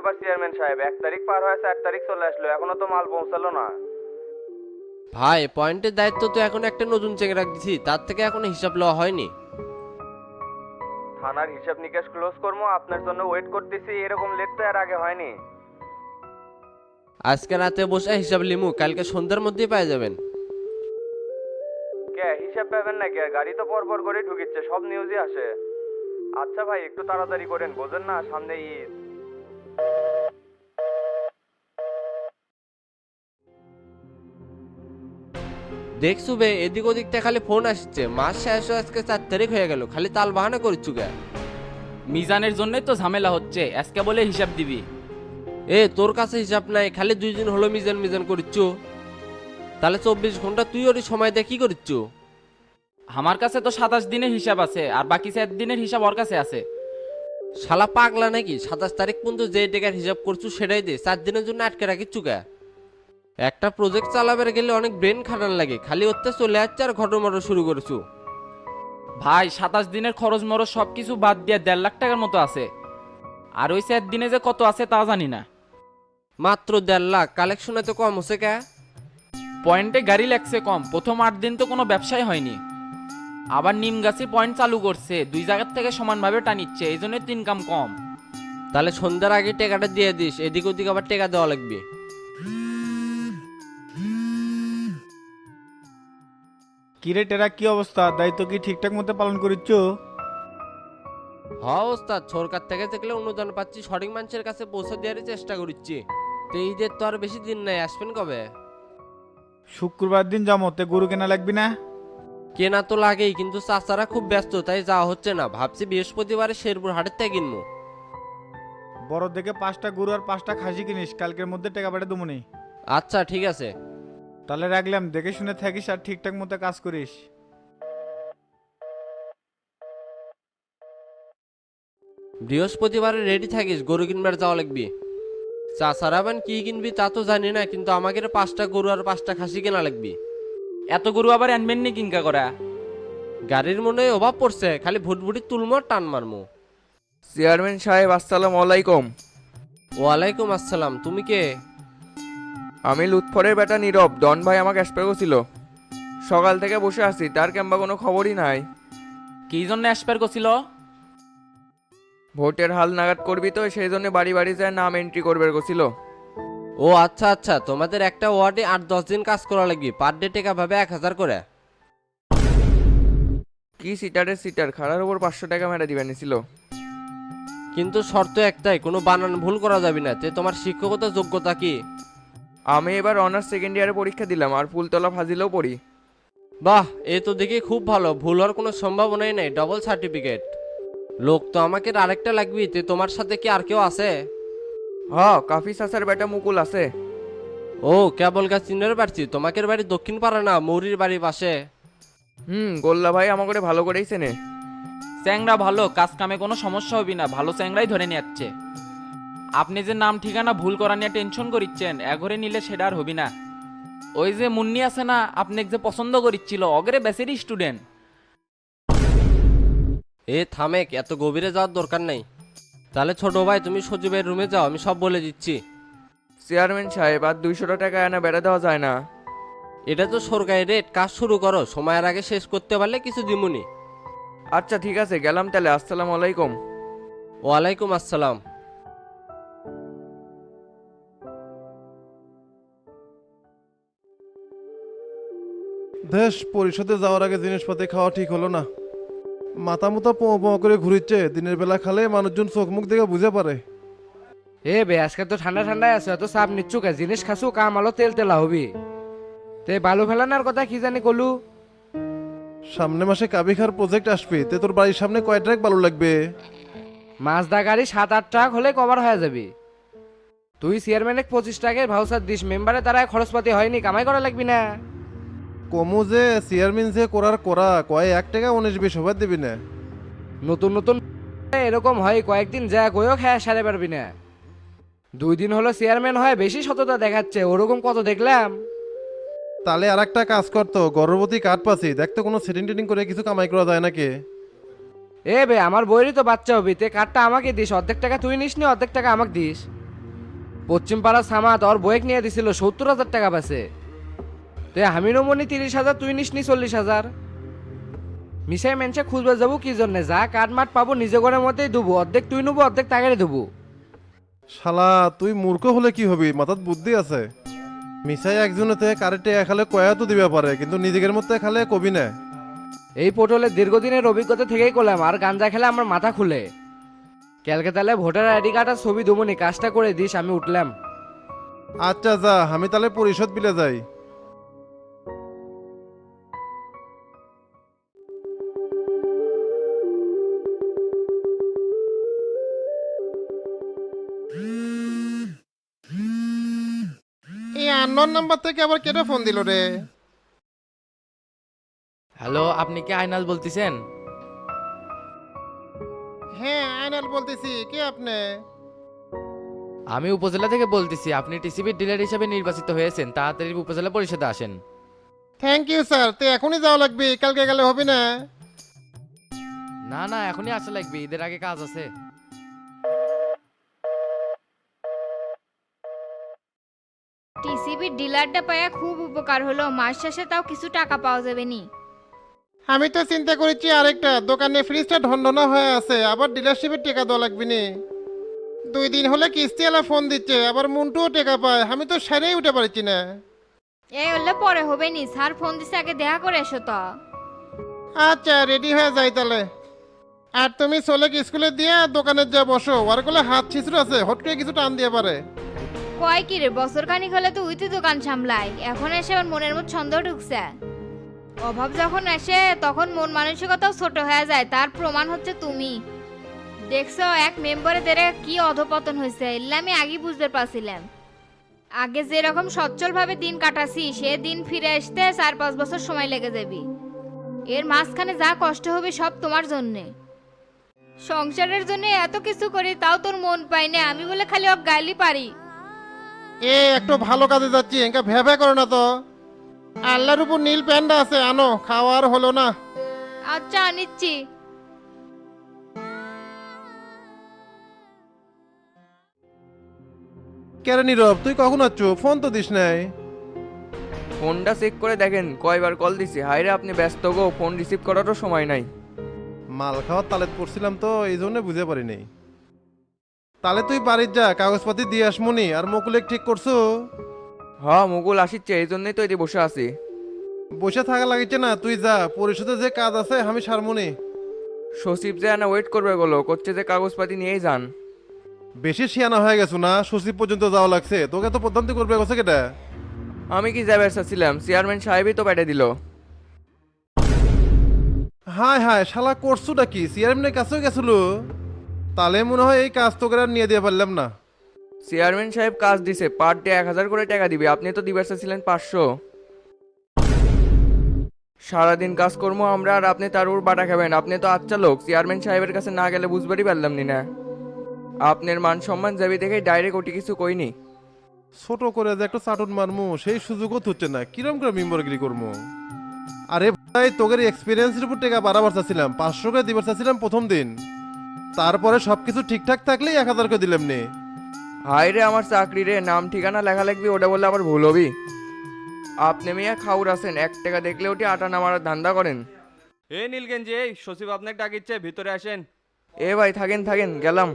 ব্যাপার চেয়ারম্যান সাহেব এক তারিখ পার হয়ে চার তারিখ চলে আসলো এখনও তো মাল পৌঁছালো না। ভাই পয়েন্টের দায়িত্ব তো এখন একটা নতুন চেংরা দিছি তার থেকে এখনও হিসাব লওয়া হয়নি। থানার হিসাব নিকাশ ক্লোজ করব আপনার জন্য ওয়েট করতেছি এরকম লেট তো এর আগে হয়নি। আজকে রাতে বসে হিসাব লিমু কালকে সন্ধ্যার মধ্যেই পেয়ে যাবেন। কে হিসাব পাবেন না কে গাড়ি তো পর পর করে ঢুকিচ্ছে সব নিউজই আসে। আচ্ছা ভাই একটু তাড়াতাড়ি করেন বোঝেন না সামনে ঈদ। দেখছু বে এদিক ওদিক থেকে খালি ফোন আসছে। মাস শেষ হয়ে আজকে চার তারিখ হয়ে গেল খালি তাল বাহানা করছু গে মিজানের জন্যই তো ঝামেলা হচ্ছে আজকে বলে হিসাব দিবি। এ তোর কাছে হিসাব নাই খালি দুই দিন হলো মিজান মিজান করিচ্ছু তাহলে চব্বিশ ঘণ্টা তুই ওর সময় দিয়ে কি আমার কাছে তো সাতাশ দিনের হিসাব আছে আর বাকি চার দিনের হিসাব ওর কাছে আছে। শালা পাগলা নাকি? সাতাশ তারিখ পর্যন্ত যে টাকার হিসাব করছ সেটাই দে চার দিনের জন্য আটকে রাখিচ্ছু কে একটা প্রজেক্ট চালাবার গেলে অনেক ব্রেন খাটান লাগে খালি ওতে চলে যাচ্ছে আর ঘটমটো শুরু করছ। ভাই সাতাশ দিনের খরচ মরচ সব কিছু বাদ দিয়ে দেড় লাখ টাকার মতো আছে। আর ওই চার দিনে যে কত আছে তা জানি না। মাত্র দেড় লাখ কালেকশন এত কম হচ্ছে কে? পয়েন্টে গাড়ি লাগছে কম প্রথম আট দিন তো কোনো ব্যবসাই হয়নি। আবার নিমগাছি পয়েন্ট চালু করছে। দুই জায়গার থেকে সমানভাবে টানিচ্ছে এই জন্য ইনকাম কম তাহলে সন্ধ্যার আগে টেকাটা দিয়ে দিস এদিক ওদিক আবার টেকা দেওয়া লাগবে। কিরে টেরা কি অবস্থা? দায়িত্ব কি ঠিকঠাক মতো পালন করিচ্ছ? হ ওস্তাদ সরকার থেকে দেখলে অনুদান পাচ্ছি সঠিক মানুষের কাছে পৌঁছে দেওয়ারই চেষ্টা করছি তো ঈদের তো আর বেশি দিন নাই আসবেন কবে? শুক্রবার দিন যাব তে গরু কেনা লাগবি না? কেনা তো লাগেই কিন্তু চাচারা খুব ব্যস্ত তাই যাওয়া হচ্ছে না। ভাবছি বৃহস্পতিবারে শেরপুর হাটের থেকে কিনবো। বড় দেখে পাঁচটা গরু আর পাঁচটা খাসি কিনিস কালকের মধ্যে টাকা পাঠে দেবো আচ্ছা ঠিক আছে। তাহলে রাখলাম দেখে শুনে থাকিস আর ঠিকঠাক মতো কাজ করিস। বৃহস্পতিবারে রেডি থাকিস গরু কিনবার যাওয়া লাগবি। চাচারা বান কি কিনবি তা তো জানি না কিন্তু আমাকে পাঁচটা গরু আর পাঁচটা খাসি কেনা লাগবি। এত গরু আবার আনবেন নি কিনকা করা? গাড়ির মনে হয় অভাব পড়ছে খালি ভুটভুটি তুলমো আর টান মারমো। চেয়ারম্যান সাহেব আসসালামু আলাইকুম। ওয়ালাইকুম আসসালাম তুমি কে? আমি লুৎফরের বেটা নীরব ডন ভাই আমাকে স্প্রে করছিল সকাল থেকে বসে আছি তার কিংবা কোনো খবরই নাই। কি জন্য অ্যাসপার করছিল ভোটের হাল নাগাদ করবি তো সেই জন্য বাড়ি বাড়ি যায় নাম এন্ট্রি করবে করছিল ও আচ্ছা আচ্ছা তোমাদের একটা ওয়ার্ডে আট দশ দিন কাজ করা লাগবে। পার ডে টাকা ভাবে এক হাজার করে। কি সিটারের সিটার? খাড়ার উপর পাঁচশো টাকা মেরা দিবেন ছিল কিন্তু শর্ত একটাই কোনো বানান ভুল করা যাবে না। তে তোমার শিক্ষকতা যোগ্যতা কি? আমি এবার অনার্স সেকেন্ড ইয়ারে পরীক্ষা দিলাম আর ফুলতলা ফাজিলেও পড়ি। বাহ এ তো দেখি খুব ভালো। ভুল হওয়ার কোনো সম্ভাবনাই নেই ডবল সার্টিফিকেট লোক তো আমাকে আরেকটা লাগবে তে তোমার সাথে কি আর কেউ আছে? হ কাফি সাসার বেটা মুকুল আছে। ও কেবল গাছ চিনের পারছি তোমাদের বাড়ি দক্ষিণ পাড়া না মৌরির বাড়ির পাশে। হুম গোল্লা ভাই আমাকে ভালো করেই চেনে। চ্যাংরা ভালো কাজ কামে কোনো সমস্যা হবে না ভালো চ্যাংরাই ধরে নিয়ে যাচ্ছে আপনি যে নাম ঠিকানা ভুল করা নিয়ে টেনশন করিচ্ছেন এঘরে নিলে সেটা আর হবি না। ওই যে মুন্নি আছে না আপনি যে পছন্দ করিচ্ছিল অগরে বেসেরই স্টুডেন্ট এ থামেক এত গভীরে যাওয়ার দরকার নেই। তাহলে ছোট ভাই তুমি সজীবের রুমে যাও আমি সব বলে দিচ্ছি। চেয়ারম্যান সাহেব আর দুইশো টাকা এনে বেড়া দেওয়া যায় না। এটা তো সরকারি রেট কাজ শুরু করো সময়ের আগে শেষ করতে পারলে কিছু দিমুনি। আচ্ছা ঠিক আছে গেলাম তাহলে আসসালামু আলাইকুম। ওয়ালাইকুম আসসালাম। দেশ পরিষদে যাওয়ার আগে জিনিসপাতি খাওয়া ঠিক হলো না। মাথা মুতা পোঁ পোঁ করে ঘুরিচ্ছে দিনের বেলা খালে মানুষজন চোখ মুখ দেখে বুঝে পারে। এ বে আজকে তো ঠান্ডা ঠান্ডায় আছে অত চাপ নিচ্ছু কে জিনিস খাসু কাম আলো তেল তেলা হবি তে বালু ফেলানোর কথা কি জানি কলু? সামনে মাসে কাবিখার প্রজেক্ট আসবে তে তোর বাড়ির সামনে কয় ট্রাক বালু লাগবে। মাছদা গাড়ি সাত আট ট্রাক হলে কভার হয়ে যাবি। তুই চেয়ারম্যানে পঁচিশ টাকার ভাউচার দিস মেম্বারে তারা খরচপাতি হয়নি কামাই করা লাগবি না। কমু যে চেয়ারম্যান যে করার করা কয় এক টাকা উনিশ বিশ হবার দিবি না? নতুন নতুন এরকম হয় কয়েকদিন যা কয়েও খেয়া সারে পারবি না। দুই দিন হলো চেয়ারম্যান হয় বেশি সততা দেখাচ্ছে ওরকম কত দেখলাম? তাহলে আর একটা কাজ করতো গর্ভবতী কাঠ পাচ্ছি দেখতো কোনো সেটিং টেটিং করে কিছু কামাই করা যায় নাকি? এ বে আমার বইয়েরই তো বাচ্চা হবি তে কার্ডটা আমাকে দিস অর্ধেক টাকা তুই নিস নি অর্ধেক টাকা আমাকে দিস। পশ্চিম পাড়া সামাত ওর বয়েক নিয়ে দিছিল সত্তর হাজার টাকা পাছে। তো আমিরও মনি তিরিশ হাজার তুই নিস নি চল্লিশ হাজার। মিশাই মেনসে খুঁজবে যাব কি জন্যে? যা কাঠ মাঠ পাবো নিজে ঘরের মতেই দেবো অর্ধেক তুই নেব অর্ধেক তাকে দেবো শালা তুই মূর্খ হলে কি হবি? মাথাত বুদ্ধি আছে। মিসাই একজনেতে কারেটে খালে কয়া তো দিবে পারে কিন্তু নিজেদের মধ্যে খালে কবি না। এই পোর্টালের দীর্ঘদিনের অভিজ্ঞতা থেকেই করলাম আর গাঞ্জা খেলে আমার মাথা খুলে। ক্যালকাতালে ভোটার আইডি কার্ড আর ছবি দমনি কাজটা করে দিস আমি উঠলাম। আচ্ছা যা আমি তাহলে পরিশোধ বিলে যাই। আননোন নাম্বার থেকে আবার কেটে ফোন দিল রে? হ্যালো আপনি কি আইনাল বলতেছেন? হ্যাঁ আইনাল বলতেছি কে আপনি? আমি উপজেলা থেকে বলতেছি আপনি টিসিবির ডিলার হিসেবে নির্বাচিত হয়েছেন তাড়াতাড়ি উপজেলা পরিষদে আসেন। থ্যাংক ইউ স্যার তো এখনই যাওয়া লাগবে কালকে গেলে হবে না? না না এখনই আসা লাগবে ঈদের আগে কাজ আছে। টিসিবির ডিলারটা পায়া খুব উপকার হলো। মাস শেষে তাও কিছু টাকা পাওয়া যাবে নি আমি তো চিন্তা করেছি আরেকটা। দোকানে ফ্রিজটা ঢনঢনা হয়ে আছে। আবার ডিলারশিপের টাকা দেওয়া লাগবে নি। দুই দিন হলে কিস্তিওয়ালা ফোন দিচ্ছে। আবার মুন্টুও টাকা পায়। আমি তো সারেই উঠে পারছি না। এই হলে পরে হবে নি। স্যার ফোন দিছে আগে দেখা করে এসো তো। আচ্ছা রেডি হয়ে যাই তাহলে। আর তুমি চলে স্কুলে দিয়ে দোকানে যা বসো। ওর কোলে হাত ছিচড় আছে। হট করে কিছু টান দিয়ে পারে। কয় কি রে, বছর খানিক হলে তো উইতি দোকান সামলাই। এখন এসে আমার মনের মধ্যে ছন্দ ঢুকছে। অভাব যখন আসে তখন মন মানসিকতাও ছোট হয়ে যায়। তার প্রমাণ হচ্ছে তুমি। দেখছ, এক মেম্বারে দেরে কি অধপতন হয়েছে এলে আমি আগেই বুঝতে পারছিলাম। আগে যেরকম সচ্ছলভাবে দিন কাটাছি, সে দিন ফিরে আসতে চার পাঁচ বছর সময় লেগে যাবি। এর মাঝখানে যা কষ্ট হবে সব তোমার জন্যে। সংসারের জন্য এত কিছু করি, তাও তোর মন পাই না। আমি বলে খালি অক গাইলি পারি। এ একটু ভালো কাজে যাচ্ছি এঙ্কা ভ্যা করো না তো। আল্লাহর উপর নীল প্যান্ডা আছে আনো খাওয়ার হলো না। আচ্ছা আনিচ্ছি। কেরে নীরব তুই কখন আছো? ফোন তো দিস নাই। ফোনটা চেক করে দেখেন কয়বার কল দিছি। হাইরে আপনি ব্যস্ত গো ফোন রিসিভ করারও সময় নাই। মাল খাওয়ার তালেত পড়ছিলাম তো এই জন্য বুঝে পারি নাই তাহলে তুই বাড়ির যা কাগজপাতি দিয়ে আসমনি আর মকুলেক ঠিক করছ? হ মুকুল আসিচ্ছে এই জন্যই তো এটি বসে আছি। বসে থাকা লাগিছে না তুই যা পরিশোধে যে কাজ আছে আমি সারমনি সচিব যে আনা ওয়েট করবে গেলো করছে যে কাগজপাতি নিয়েই যান। বেশি শিয়ানা হয়ে গেছো না সচিব পর্যন্ত যাওয়া লাগছে তোকে তো প্রধানতি করবে গেছে কেটা? আমি কি যাবে চাচ্ছিলাম চেয়ারম্যান সাহেবই তো পেটে দিল। হায় হায় শালা করছুটা কি চেয়ারম্যানের কাছেও গেছিল? তাহলে মনে হয় এই কাজ তোকে আর নিয়ে দিয়ে পারলাম না। চেয়ারম্যান সাহেব কাজ দিছে পার ডে এক হাজার করে টাকা দিবে আপনি তো দিবার চাচ্ছিলেন পাঁচশো। সারাদিন কাজ করব আমরা আর আপনি তার উপর বাটা খাবেন আপনি তো আচ্ছা লোক চেয়ারম্যান সাহেবের কাছে না গেলে বুঝবারই পারলাম নি না। আপনার মান সম্মান যাবি দেখে ডাইরেক্ট ওটি কিছু কইনি। ছোট করে যে একটা চাটন মারমু সেই সুযোগও হচ্ছে না কিরম করে মেম্বরগিরি করব আরে ভাই তোদের এক্সপিরিয়েন্সের উপর টাকা বাড়াবার চাচ্ছিলাম পাঁচশো করে দিবার চাচ্ছিলাম প্রথম দিন। তারপরে সবকিছু ঠিকঠাক থাকলেই এক হাজার করে দিলাম নে। হাই রে আমার চাকরি রে নাম ঠিকানা লেখা লিখবি ওটা বললে আবার ভুল হবি। আপনি মিয়া খাউর আছেন এক টাকা দেখলে ওটি আটা নামার ধান্দা করেন। এ নীলগঞ্জি এই সচিব আপনাকে ডাকিচ্ছে ভিতরে আসেন। এ ভাই থাকেন থাকেন গেলাম।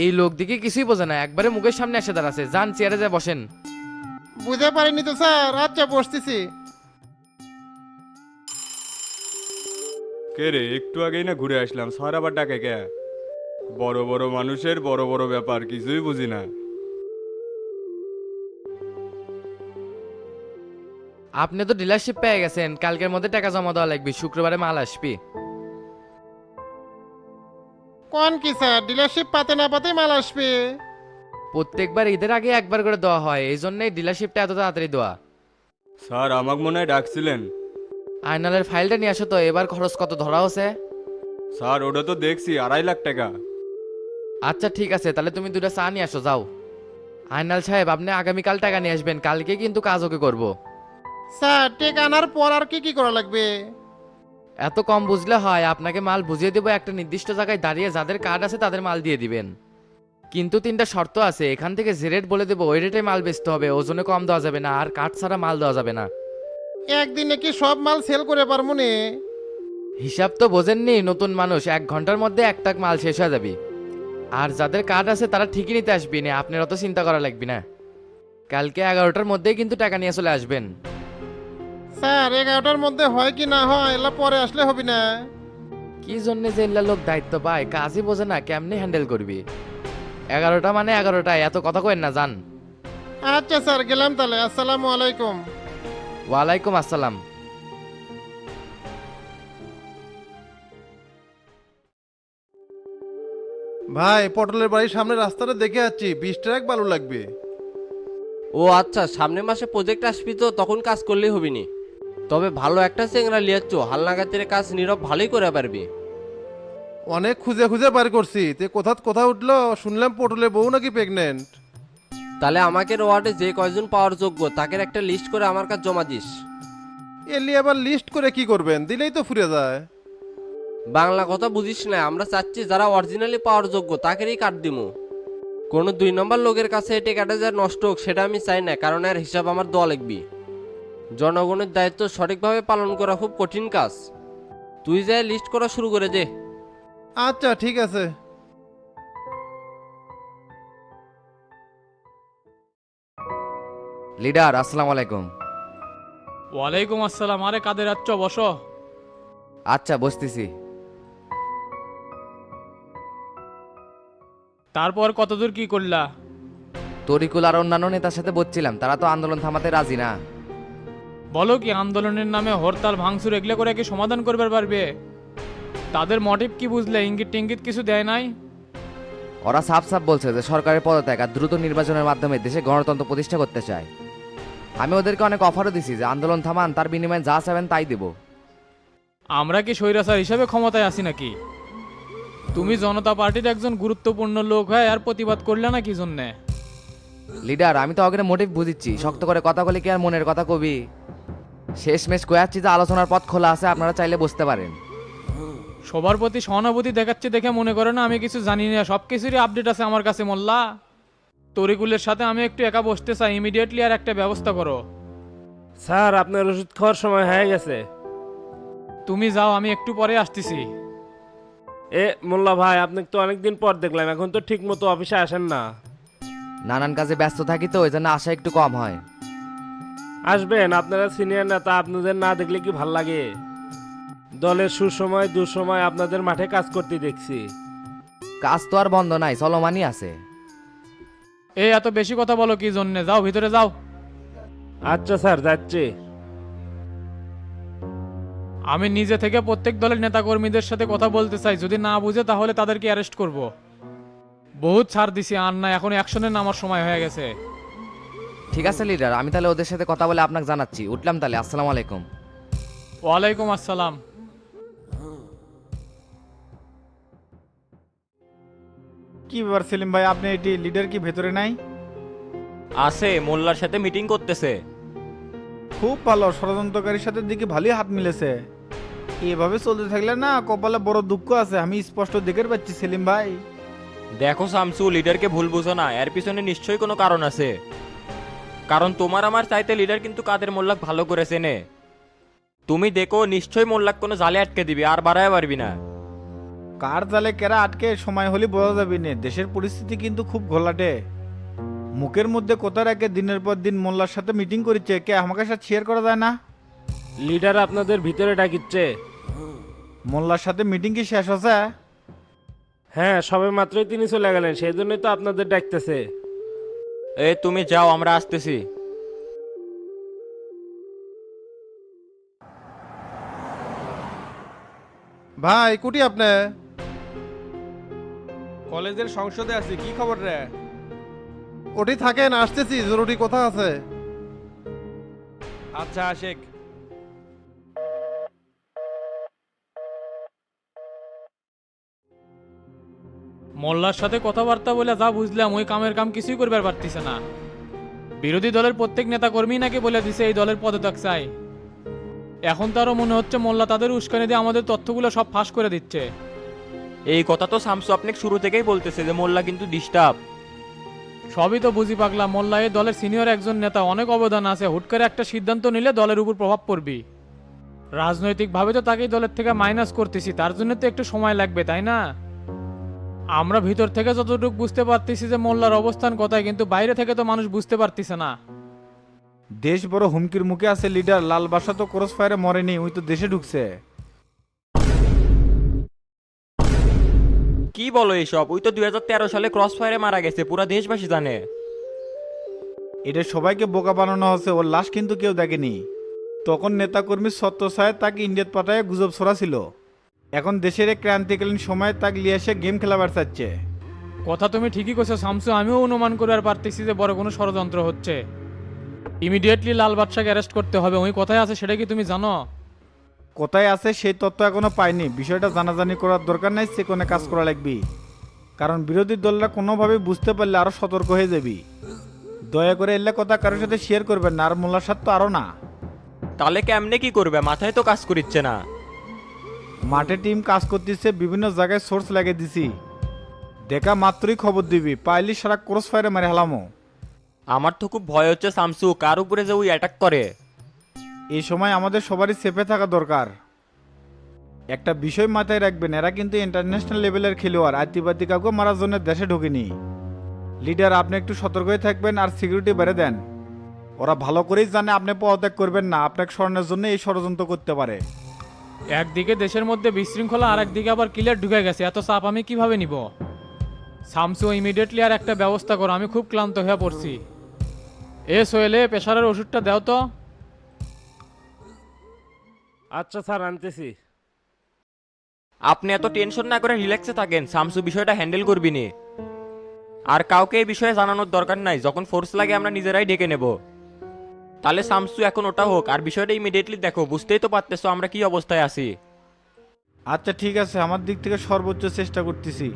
এই লোক দিকে কিছুই বোঝে না একবারে মুখের সামনে এসে দাঁড়াছে যান চেয়ারে যায় বসেন। বুঝতে পারিনি তো স্যার আচ্ছা বসতেছি। কে রে? একটু আগেই না ঘুরে আসলাম। স্যার আবার ডাকে কে? বড় বড় মানুষের বড় বড় ব্যাপার কিছুই বুঝি না। আপনি তো ডিলারশিপ পেয়ে গেছেন। কালকের মধ্যে টাকা জমা দেওয়া লাগবে। শুক্রবারে মাল আসবি। কোন কি স্যার? ডিলারশিপ পাতে না পাতে মাল আসবে। প্রত্যেকবার ঈদের আগে একবার করে দেওয়া হয়। এই জন্যই ডিলারশিপটা এত তাড়াতাড়ি দেওয়া। স্যার আমাকে মনে হয় ডাকছিলেন। আয়নালের ফাইলটা নিয়ে আসো তো এবার খরচ কত ধরা হচ্ছে? স্যার ওটা তো দেখছি আড়াই লাখ টাকা। আচ্ছা ঠিক আছে তাহলে তুমি দুটা চা নিয়ে আসো যাও। আয়নাল সাহেব আপনি আগামীকাল টাকা নিয়ে আসবেন কালকে কিন্তু কাজ ওকে করব। স্যার টেক আনার পর আর কি কি করা লাগবে? এত কম বুঝলে হয় আপনাকে মাল বুঝিয়ে দেবো একটা নির্দিষ্ট জায়গায় দাঁড়িয়ে যাদের কার্ড আছে তাদের মাল দিয়ে দিবেন। কিন্তু তিনটা শর্ত আছে এখান থেকে যে রেট বলে দেবো ওই রেটে মাল বেচতে হবে ওজনে কম দেওয়া যাবে না আর কাঠ ছাড়া মাল দেওয়া যাবে না। একদিনে কি সব মাল সেল করে পারব নে? হিসাব তো বোঝেননি নতুন মানুষ। এক ঘণ্টার মধ্যে এক টাক মাল শেষ হয়ে যাবে। আর যাদের কার্ড আছে তারা ঠিকই নিতে আসবি না। আপনার অত চিন্তা করা লাগবে না। কালকে এগারোটার মধ্যেই কিন্তু টাকা নিয়ে চলে আসবেন। স্যার এগারোটার মধ্যে হয় কি না হয় এলা পরে আসলে হবে না। কি জন্য যে এল্লা লোক দায়িত্ব পায় কাজই বোঝে না কেমনে হ্যান্ডেল করবি। এগারোটা মানে এগারোটা এত কথা কইন না জান আচ্ছা স্যার গেলাম তাহলে। আসসালামু আলাইকুম। ওয়ালাইকুম আসসালাম। ভাই পটলের বাড়ির সামনে রাস্তাটা দেখে যাচ্ছি। বিশ ট্রাক ভালো লাগবে। ও আচ্ছা সামনের মাসে প্রজেক্ট আসবি তো তখন কাজ করলেই হবিনি। তবে ভালো একটা চেংরা লিয়াচ্ছ হালনাগাতের কাজ নীরব ভালোই করে পারবি। অনেক খুঁজে খুঁজে বার করছি। তে কোথা কোথা উঠল? শুনলাম পটলের বউ নাকি প্রেগনেন্ট তাহলে আমাকে ওয়ার্ডে যে কয়জন পাওয়ার যোগ্য তাকে একটা লিস্ট করে আমার কাছে জমা দিস। এলি আবার লিস্ট করে কি করবেন? দিলেই তো ফুরে যায়। বাংলা কথা বুঝিস না আমরা চাচ্ছি যারা অরিজিনালি পাওয়ার যোগ্য তাকেরই কাট দিমু। কোনো দুই নম্বর লোকের কাছে এটি কাটে যা নষ্ট হোক সেটা আমি চাই না কারণ এর হিসাব আমার দোয়া লিখবি জনগণের দায়িত্ব সঠিকভাবে পালন করা খুব কঠিন কাজ। তুই যাই লিস্ট করা শুরু করে দে। আচ্ছা ঠিক আছে। লিডার আসসালামু আলাইকুম। ওয়ালাইকুম আসসালাম। আরে কাদের আচ্ছ বসো। আচ্ছা বসতেছি। তারপর কতদূর কি করলা? তরিকুল আর অন্যান্য নেতার সাথে বলছিলাম তারা তো আন্দোলন থামাতে রাজি না। বলো কি আন্দোলনের নামে হরতাল ভাঙচুর এগলে করে কি সমাধান করবে পারবে? তাদের মোটিভ কি বুঝলে? ইঙ্গিত টিঙ্গিত কিছু দেয় নাই? ওরা সাফ সাফ বলছে যে সরকারের পদত্যাগ আর দ্রুত নির্বাচনের মাধ্যমে দেশে গণতন্ত্র প্রতিষ্ঠা করতে চায়। আমি ওদেরকে অনেক অফারও দিছি যে আন্দোলন থামান তার বিনিময়ে যা চাবেন তাই দেব। আমরা কি স্বৈরাচার হিসাবে ক্ষমতায় আছি নাকি? তুমি জনতা পার্টির একজন গুরুত্বপূর্ণ লোক হয় আর প্রতিবাদ করলে না কি জন্যে? লিডার আমি তো ওকে মোটিভ বুঝিচ্ছি। শক্ত করে কথা বলে কি আর মনের কথা কবি? শেষমেশ কয়াচ্ছি যে আলোচনার পথ খোলা আছে আপনারা চাইলে বসতে পারেন। সবার প্রতি সহানুভূতি দেখাচ্ছে দেখে মনে করে না আমি কিছু জানি না সব কিছুরই আপডেট আছে আমার কাছে মোল্লা। তরিকুলের সাথে আমি একটু একা বসতে চাই ইমিডিয়েটলি আর একটা ব্যবস্থা করো। স্যার আপনার ওষুধ খাওয়ার সময় হয়ে গেছে। তুমি যাও আমি একটু পরে আসতেছি। এ মোল্লা ভাই আপনাকে তো অনেকদিন পর দেখলাম এখন তো ঠিক মতো অফিসে আসেন না। নানান কাজে ব্যস্ত থাকি তো ওই জন্য আশা একটু কম হয়। আসবেন আপনারা সিনিয়র নেতা আপনাদের না দেখলে কি ভালো লাগে? দলের সুসময় দুঃসময় আপনাদের মাঠে কাজ করতে দেখছি। কাজ তো আর বন্ধ নাই চলমানই আছে। এই এত বেশি কথা বলো কি জন্যে? যাও ভিতরে যাও। আচ্ছা স্যার যাচ্ছি। আমি নিজে থেকে প্রত্যেক দলের নেতাকর্মীদের সাথে কথা বলতে চাই। যদি না বুঝে তাহলে তাদেরকে অ্যারেস্ট করব। বহুত ছাড় দিছি আর না এখন অ্যাকশনে নামার সময় হয়ে গেছে। ঠিক আছে লিডার আমি তাহলে ওদের সাথে কথা বলে আপনাকে জানাচ্ছি। উঠলাম তাহলে আসসালামু আলাইকুম। ওয়ালাইকুম আসসালাম। কি ব্যাপার সেলিম ভাই আপনি এটি লিডার কি ভেতরে নাই? আছে মোল্লার সাথে মিটিং করতেছে। খুব ভালো ষড়যন্ত্রকারীর সাথে দিকে ভালোই হাত মিলেছে। এভাবে চলতে থাকলে না কপালে বড় দুঃখ আছে আমি স্পষ্ট দেখে পাচ্ছি সেলিম ভাই। দেখো শামসু লিডারকে ভুল বুঝো না এর পিছনে নিশ্চয়ই কোনো কারণ আছে। কারণ তোমার আমার চাইতে লিডার কিন্তু কাদের মোল্লাক ভালো করে চেনে। তুমি দেখো নিশ্চয়ই মোল্লাক কোনো জালে আটকে দিবি আর বাড়ায় পারবি না। কার জালে কেরা আটকে সময় হলে বোঝা যাবে না। দেশের পরিস্থিতি কিন্তু খুব ঘোলাটে। মুখের মধ্যে কোথা রাখে দিনের পর দিন মোল্লার সাথে মিটিং করেছে। কে আমাকে সাথে শেয়ার করা যায় না? লিডার আপনাদের ভিতরে ডাকিচ্ছে। মোল্লার সাথে মিটিং কি শেষ হচ্ছে হ্যাঁ সবে মাত্রই তিনি চলে গেলেন সেই জন্যই তো আপনাদের ডাকতেছে। এ তুমি যাও আমরা আসতেছি। ভাই কুটি আপনি? কলেজের সংসদে আছি কি খবর রে? ওটি থাকেন আসতেছি জরুরি কথা আছে? আচ্ছা আশেক। মোল্লার সাথে কথাবার্তা বলে যা বুঝলাম ওই কামের কাম কিছুই করবার পারতিছে না। বিরোধী দলের প্রত্যেক নেতা কর্মী নাকি বলে দিছে এই দলের পদত্যাগ চাই। এখন তারও মনে হচ্ছে মোল্লা তাদের উস্কানি দিয়ে আমাদের তথ্যগুলো সব ফাঁস করে দিচ্ছে। এই কথা তো শামসু আপনাকে শুরু থেকেই বলতেছে যে মোল্লা কিন্তু ডিস্টার্ব সবই তো বুঝি পাগলা মোল্লা এই দলের সিনিয়র একজন নেতা অনেক অবদান আছে। হুট করে একটা সিদ্ধান্ত নিলে দলের উপর প্রভাব পড়বি। রাজনৈতিকভাবে তো তাকেই দলের থেকে মাইনাস করতেছি তার জন্য তো একটু সময় লাগবে তাই না? আমরা ভিতর থেকে যতটুকু বুঝতে পারতেছি যে মোল্লার অবস্থান কোথায় কিন্তু বাইরে থেকে তো মানুষ বুঝতে পারতেছে না। দেশ বড় হুমকির মুখে আছে লিডার লাল বাসা তো ক্রস ফায়ারে মরেনি ওই তো দেশে ঢুকছে। কি বলো এইসব ওই তো দু হাজার তেরো সালে ক্রস ফায়ারে মারা গেছে পুরা দেশবাসী জানে। এটা সবাইকে বোকা বানানো হচ্ছে ওর লাশ কিন্তু কেউ দেখেনি। তখন নেতাকর্মী সত্য সাহেব তাকে ইন্ডিয়াত পাঠায় গুজব ছড়াছিল। এখন দেশের এই ক্রান্তিকালীন সময় তাকে লিয়ে এসে গেম খেলাবার চাচ্ছে কথা তুমি ঠিকই কইছো শামসু। আমিও অনুমান করে আর পারতেছি যে বড় কোনো ষড়যন্ত্র হচ্ছে। ইমিডিয়েটলি লাল বাদশাকে অ্যারেস্ট করতে হবে ওই কোথায় আছে সেটা কি তুমি জানো? কোথায় আছে সেই তথ্য এখনও পাইনি। বিষয়টা জানাজানি করার দরকার নাই সে কোনে কাজ করা লাগবে। কারণ বিরোধী দলরা কোনোভাবে বুঝতে পারলে আরও সতর্ক হয়ে যাবি। দয়া করে এলে কথা কারোর সাথে শেয়ার করবেন না আর মোল্লার সাথে তো আরও না। তাহলে কেমনে কি করবে? মাথায় তো কাজ করিচ্ছে না। মাঠে টিম কাজ করতেছে বিভিন্ন জায়গায় সোর্স লাগিয়ে দিছি। দেখা মাত্রই খবর দিবি পাইলি সারা ক্রস ফায়ারে মারে হেলামো। আমার তো খুব ভয় হচ্ছে শামসু কার উপরে যে ওই অ্যাটাক করে? এই সময় আমাদের সবারই সেফে থাকা দরকার। একটা বিষয় মাথায় রাখবেন, এরা কিন্তু ইন্টারন্যাশনাল লেভেলের খেলোয়াড় আতিবাতি কাউকে মারার জন্য দেশে ঢোকেনি। লিডার আপনি একটু সতর্ক হয়ে থাকবেন আর সিকিউরিটি বেড়ে দেন। ওরা ভালো করেই জানে আপনি পদত্যাগ করবেন না, আপনাকে স্মরণের জন্য এই ষড়যন্ত্র করতে পারে। একদিকে দেশের মধ্যে বিশৃঙ্খলা আর একদিকে আবার ক্লিয়ার ঢুকে গেছে, এত চাপ আমি কীভাবে নিব? সামসু ইমিডিয়েটলি আর একটা ব্যবস্থা করো, আমি খুব ক্লান্ত হয়ে পড়ছি। এ সোয়েলে প্রেশারের ওষুধটা দাও তো। আচ্ছা স্যার আনতেছি। আপনি এত টেনশন না করে রিল্যাক্সে থাকেন শামসু বিষয়টা হ্যান্ডেল করবি নি। আর কাউকে এই বিষয়ে জানানোর দরকার নাই যখন ফোর্স লাগে আমরা নিজেরাই ডেকে নেব। তাহলে শামসু এখন ওটা হোক আর বিষয়টা ইমিডিয়েটলি দেখো বুঝতেই তো পারতেছো আমরা কি অবস্থায় আছি। আচ্ছা ঠিক আছে আমার দিক থেকে সর্বোচ্চ চেষ্টা করতেছি।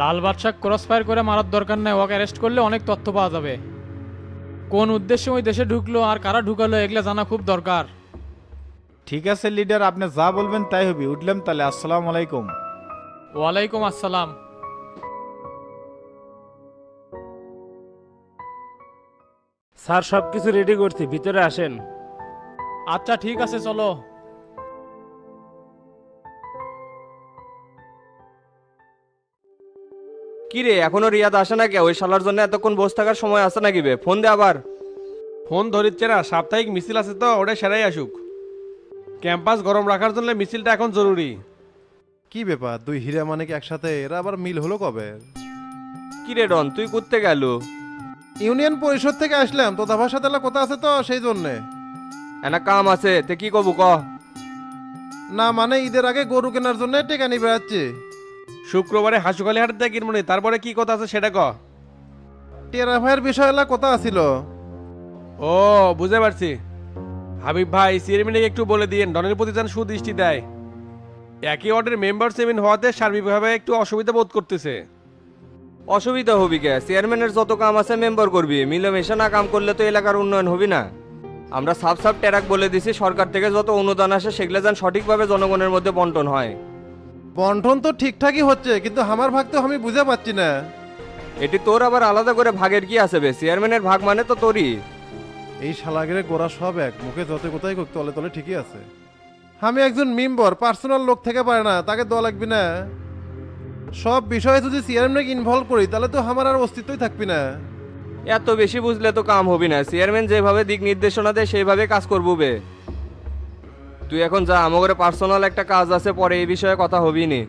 লাল বাদশাহ ক্রস ফায়ার করে মারার দরকার নাই ওকে অ্যারেস্ট করলে অনেক তথ্য পাওয়া যাবে। কোন উদ্দেশ্যে ওই দেশে ঢুকলো আর কারা ঢুকালো এগুলো জানা খুব দরকার। ঠিক আছে লিডার আপনি যা বলবেন তাই হবে। উঠলাম তাহলে আসসালামু আলাইকুম। ওয়ালাইকুম আসসালাম। স্যার সব কিছু রেডি করছি ভিতরে আসেন। আচ্ছা ঠিক আছে চলো। কি রে এখনও রিয়াদ আসে না কে ওই শালার জন্য এতক্ষণ বসে থাকার সময় আছে নাকি বে? ফোন দে আবার। ফোন ধরিচ্ছে না সাপ্তাহিক মিছিল আছে তো ওটা সেরাই আসুক। ক্যাম্পাস গরম রাখার জন্য মিছিলটা এখন জরুরি। কি ব্যাপার? দুই হীরা মানে কি একসাথে? এরা আবার মিল হলো কবে? কি রে ডন তুই করতে গেল? ইউনিয়ন পরিষদ থেকে আসলাম। তো দাভার সাথে কথা আছে তো সেই জন্যে। এনা কাম আছে তে কি কবু ক? না মানে ঈদের আগে গরু কেনার জন্য টেকা নিয়ে বেড়াচ্ছে। শুক্রবারে হাসুখালি হাট থেকে কিনবনি তারপরে কি কথা আছে সেটা ক। টেরা ভাইয়ের বিষয় এলা কথা আছিল? ও বুঝে পারছি। হাবিব ভাই চেয়ারম্যানে একটু বলে দিন ডনের প্রতি যেন সুদৃষ্টি দেয়। একই ওয়ার্ডের মেম্বার সেভেন হওয়াতে সার্বিকভাবে একটু অসুবিধা বোধ করতেছে। অসুবিধা হবি কে? চেয়ারম্যানের যত কাম আছে মেম্বার করবি। মিলেমিশে না কাম করলে তো এলাকার উন্নয়ন হবি না। আমরা সাফ সাফ ট্যারাক বলে দিছি সরকার থেকে যত অনুদান আসে সেগুলো যেন সঠিকভাবে জনগণের মধ্যে বন্টন হয়। বন্টন তো ঠিকঠাকই হচ্ছে কিন্তু আমার ভাগ তো আমি বুঝে পাচ্ছি না। এটি তোর আবার আলাদা করে ভাগের কি আছে বে? চেয়ারম্যানের ভাগ মানে তো তোরই। এই শালাগের গোড়া সব এক। মুখে যত কোথায় হোক তলে তলে ঠিকই আছে। আমি একজন মেম্বার পার্সোনাল লোক থেকে পারে না তাকে দেওয়া লাগবে না। সব বিষয়ে যদি চেয়ারম্যানকে ইনভলভ করি তাহলে তো আমার আর অস্তিত্বই থাকবি না। এত বেশি বুঝলে তো কাম হবি না। চেয়ারম্যান যেভাবে দিক নির্দেশনা দেয় সেইভাবে কাজ করব বে। তুই এখন যা আমার পার্সোনাল একটা কাজ আছে পরে এই বিষয়ে কথা হবি নি।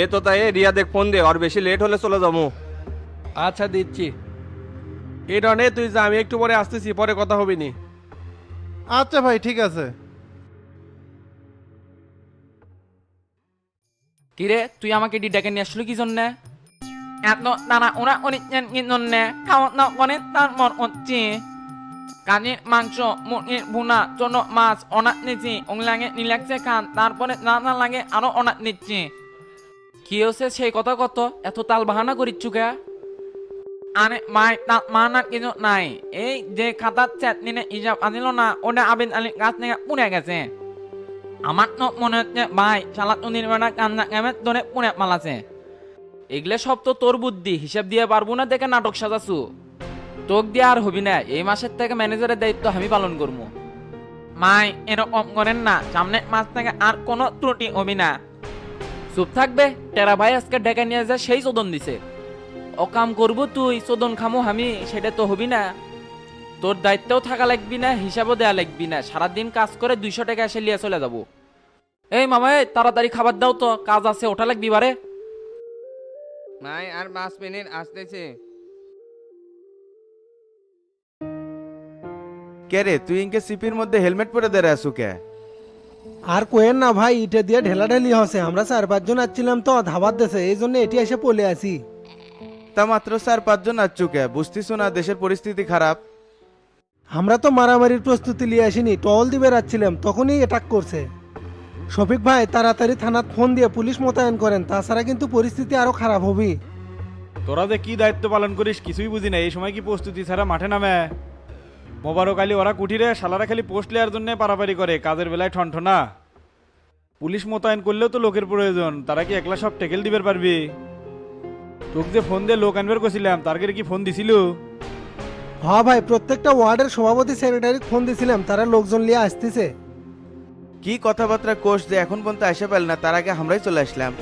এ তো তাই রিয়া দেখ ফোন দে আর বেশি লেট হলে চলে যাব। আচ্ছা দিচ্ছি। এই ডনে তুই যা আমি একটু পরে আসতেছি পরে কথা হবি নি আচ্ছা ভাই ঠিক আছে। কিরে তুই আমাকে ডি ডেকে নিয়ে আসলো কি জন্যে? এত তারা ওরা অনিচ্ছেন কি জন্যে খাওয়া দাওয়া করে তারপর হচ্ছে কাজের মাংস মুরগির ভুনা চোন মাছ অনাথ নিচ্ছি ওগুলাগে রিল্যাক্সে খান তারপরে না না লাগে আরও অনাথ নিচ্ছি। কি হচ্ছে সেই কথা কত? এত তাল বাহানা করিচ্ছু কে? আরে ভাই তার মানার কিছু নাই এই যে খাতার চ্যাট নিয়ে হিসাব আনিল না ওটা আবেদ আলী গাছ থেকে পুড়ে গেছে আমার তো মনে হচ্ছে ভাই শালা তো নির্মাণা কান্না ক্যামের ধরে পুড়ে মালাছে এগুলো সব তো তোর বুদ্ধি হিসাব দিয়ে পারব না দেখে নাটক সাজাছু তোক দিয়ে আর হবি না এই মাসের থেকে ম্যানেজারের দায়িত্ব আমি পালন করব মাই এরকম করেন না সামনে মাস থেকে আর কোনো ত্রুটি হবি না চুপ থাকবে টেরা ভাই আজকে ডেকে নিয়ে যা সেই চোদন দিছে ও কাম করব তুই চোদন খামো আমি সেটা তো হবি না। তোর দায়িত্বও থাকা লাগবি না হিসাবও দেয়া লাগবি না। সারাদিন কাজ করে দুইশো টাকা এসে লিয়ে চলে যাব। এই মামা এই তাড়াতাড়ি খাবার দাও তো কাজ আছে ওঠা লাগবি বারে। নাই আর পাঁচ মিনিট আসতেছে। কে রে তুই ইনকে সিপির মধ্যে হেলমেট পরে দাঁড়ায় আসু কে? আর কোয়েন না ভাই ইটে দিয়ে ঢেলাঢেলি হসে। আমরা চার পাঁচজন আসছিলাম তো ধাবার দেশে এই জন্য এটি এসে পলে আসি। তা মাত্র চার পাঁচজন আচ্ছু কে বুঝতিস না দেশের পরিস্থিতি খারাপ? আমরা তো মারামারির প্রস্তুতি নিয়ে আসিনি টহল দিবে রাখছিলাম তখনই অ্যাটাক করছে। শফিক ভাই তাড়াতাড়ি থানাত ফোন দিয়ে পুলিশ মোতায়েন করেন তাছাড়া কিন্তু পরিস্থিতি আরও খারাপ হবে। তোরা যে কি দায়িত্ব পালন করিস কিছুই বুঝি না এই সময় কি প্রস্তুতি ছাড়া মাঠে নামে? মোবারক আলী ওরা কুঠিরে শালারা খালি পোস্ট লেয়ার জন্য পারাপারি করে কাজের বেলায় ঠনঠনা। পুলিশ মোতায়েন করলেও তো লোকের প্রয়োজন তারা কি একলা সব টেকেল দিবে পারবি? তোকে যে ফোন দিয়ে লোক আনবার করছিলাম তার কি ফোন দিছিল? হ্যাঁ ভাই প্রত্যেকটা ওয়ার্ডের সভাপতি সেক্রেটারি ফোন দিছিলাম তারা লোকজন নিয়ে আসতেছে। কি কথাবার্তা কোষ যে এখন পর্যন্ত আসে পেল না তার আগে আমরাই চলে আসলাম।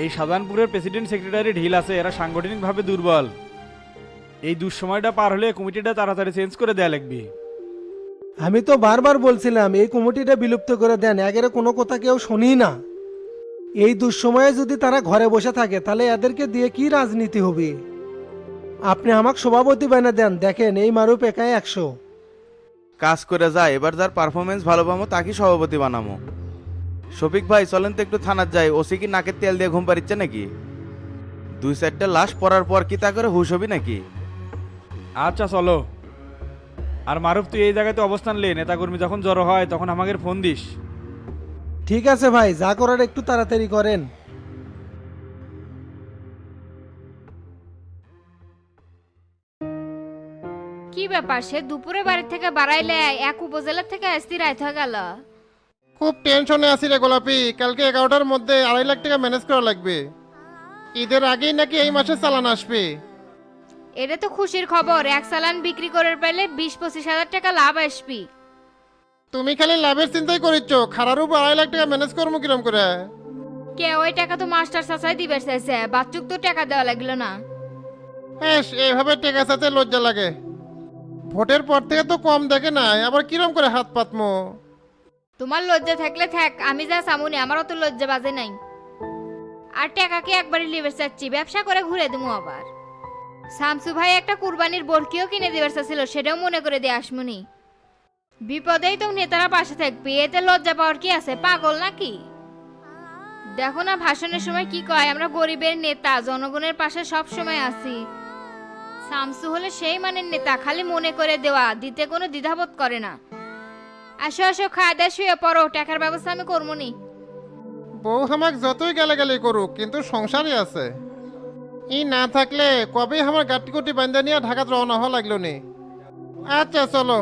এই সাধারণপুরের প্রেসিডেন্ট সেক্রেটারি ঢিল আছে এরা সাংগঠনিকভাবে দুর্বল। এই দুঃসময়টা পার হলে কমিটিটা তাড়াতাড়ি চেঞ্জ করে দেয়া লাগবে। আমি তো বারবার বলছিলাম এই কমিটিটা বিলুপ্ত করে দেন একেরে কোনো কথা কেউ শুনি না। এই দুঃসময়ে যদি তারা ঘরে বসে থাকে তাহলে এদেরকে দিয়ে কি রাজনীতি হবে? আপনি আমাকে সভাপতি বানিয়ে দেন। দেখেন এই মারুপ একাই একশো। কাজ করে যায় এবার যার পারফরমেন্স ভালো পাবো তাকে সভাপতি বানামো শফিক ভাই চলেন তো একটু থানার যাই। ওসি কি নাকের তেল দিয়ে ঘুম পাড়িচ্ছে নাকি? দুই চারটা লাশ পড়ার পর কি তা করে হুশ হবি নাকি? আচ্ছা চলো। আর মারুফ তুই এই জায়গাতে অবস্থান লে। নেতাকর্মী যখন জড়ো হয় তখন আমাকে ফোন দিস। ঠিক আছে ভাই যা করার একটু তাড়াতাড়ি করেন। কি ব্যাপার সে দুপুরে বাড়ি থেকে বাড়াইলে এক উপজেলার থেকে আসতে রাইত হয়ে গেল? খুব টেনশনে আছি রে গোলাপি কালকে এগারোটার মধ্যে আড়াই লাখ টাকা ম্যানেজ করা লাগবে। ঈদের আগেই নাকি এই মাসে চালান আসবে। এটা তো খুশির খবর এক চালান বিক্রি করে পেলে বিশ পঁচিশ হাজার টাকা লাভ আসবি। তুমি খালি লাভের চিন্তাই করিচ্ছ। খারার উপর আড়াই লাখ টাকা ম্যানেজ করব কিরম করে? কে ওই টাকা তো মাস্টার চাচাই দিবে চাইছে। বাচ্চুক তো টাকা দেওয়া লাগল না। হ্যাঁ এইভাবে টাকা সাথে লজ্জা লাগে। ভোটের পর থেকে তো কম দেখে নাই আবার কিরম করে হাত পাতমো? তোমার লজ্জা থাকলে থাক আমি যা সামুনি আমারও তো লজ্জা বাজে নাই। আর টাকাকে একবারই লিবে চাচ্ছি ব্যবসা করে ঘুরে দেবো আবার। শামসু ভাই একটা কুরবানির বরকিও কিনে দিবার চাচ্ছিল সেটাও মনে করে দিয়ে আসমুনি। বিপদেই তো নেতারা পাশে থাকবে এতে লজ্জা পাওয়ার কি আছে? পাগল নাকি? দেখো না, ভাষণের সময় কি কয়? আমরা গরিবের নেতা, জনগণের পাশে সব সময় আছি। শামসু হলে সেই মানের নেতা, খালি মনে করে দেওয়া, দিতে কোনো দ্বিধাবোধ করে না। আসো আসো খাওয়া দাওয়া শুয়ে পড়ো, টাকার ব্যবস্থা আমি করব নি। বউ আমাক যতই গালাগালি করুক, কিন্তু সংসারই আছে। ই না থাকলে কবে আমার গাটি কুটি বান্ধা নিয়ে ঢাকাত রওনা হওয়া লাগল নি। আচ্ছা চলো।